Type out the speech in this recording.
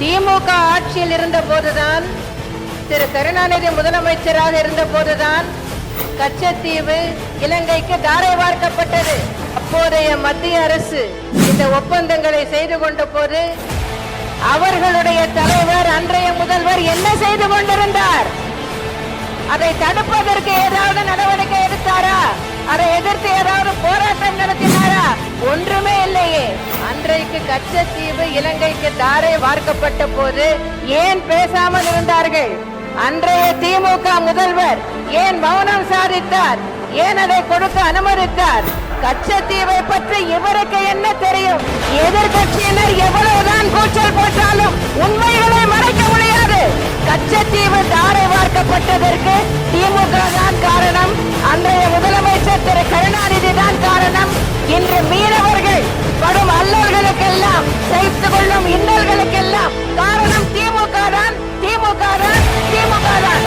திமுக ஆட்சியில் இருந்த போதுதான் திரு கருணாநிதி முதலமைச்சராக இருந்த போதுதான் கச்சத்தீவு இலங்கைக்கு தாரை வார்க்கப்பட்டது. அப்போதைய மத்திய அரசு இந்த ஒப்பந்தங்களை செய்து கொண்ட போது அவர்களுடைய தலைவர் அன்றைய முதல்வர் என்ன செய்து கொண்டிருந்தார்? அதை தடுப்பதற்கு ஏதாவது நடவடிக்கை எடுத்தாரா? அதை எதிர்த்து ஏதாவது போராட்டம் நடத்தினாரா? ஒன்றுமே இல்லையே. அன்றைக்கு கச்சத்தீவு இலங்கைக்கு தாரை வார்க்கப்பட்ட போது ஏன் பேசாமல் இருந்தார்கள்? அன்றைய திமுக முதல்வர் ஏன் மௌனம் சாதித்தார்? ஏன் அதை கொடுக்க அனுமதித்தார்? கச்சத்தீவை பற்றி இவருக்கு என்ன தெரியும்? எதிர்கட்சியினர் எவ்வளவுதான் கூச்சல் போட்டாலும் உண்மைகளை மறைக்க முடியாது. கச்சத்தீவு தாரை வார்க்கப்பட்டதற்கு திமுக தான் காரணம். அன்றைய முதலமைச்சர் திரு கருணாநிதி தான் காரணம். இன்று மீனவர்கள் 来！